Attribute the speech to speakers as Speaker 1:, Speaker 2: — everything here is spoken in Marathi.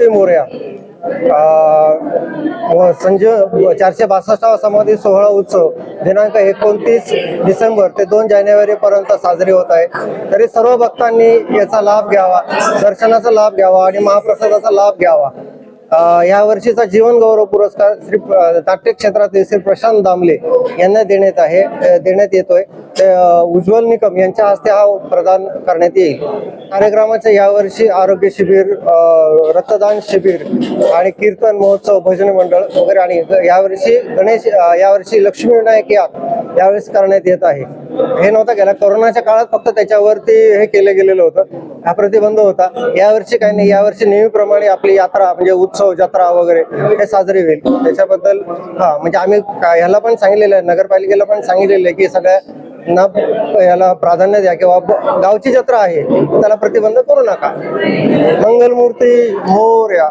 Speaker 1: ते मोर्या. संजय चारशे बासष्टावा समाधी सोहळा उत्सव दिनांक एकोणतीस डिसेंबर ते दोन जानेवारी पर्यंत साजरी होत आहे. तरी सर्व भक्तांनी याचा लाभ घ्यावा दर्शनाचा लाभ घ्यावा आणि महाप्रसादाचा लाभ घ्यावा. या वर्षीचा जीवन गौरव पुरस्कार श्री नाट्य क्षेत्रातील श्री प्रशांत दामले यांना देण्यात आहे देण्यात येतोय. उज्ज्वल निकम यांच्या हस्ते हा प्रदान करण्यात येईल. कार्यक्रमाचे यावर्षी आरोग्य शिबिर रक्तदान शिबिर आणि कीर्तन महोत्सव भजन मंडळ वगैरे आणि यावर्षी गणेश यावर्षी लक्ष्मी विनायक याग यावेळेस करण्यात येत आहे. हे नव्हतं गेला कोरोनाच्या काळात फक्त त्याच्यावरती हे केलं गेलेलं होतं. हा प्रतिबंध होता. यावर्षी काही नाही. यावर्षी नेहमीप्रमाणे आपली यात्रा म्हणजे उत्सव जत्रा वगैरे हे साजरी होईल. त्याच्याबद्दल हा म्हणजे आम्ही ह्याला पण सांगितलेलं आहे नगरपालिकेला पण सांगितलेलं आहे की सगळ्या ना याला प्राधान्य द्या किंवा गावची जत्रा आहे त्याला प्रतिबंध करू नका. मंगलमूर्ती मोर्या.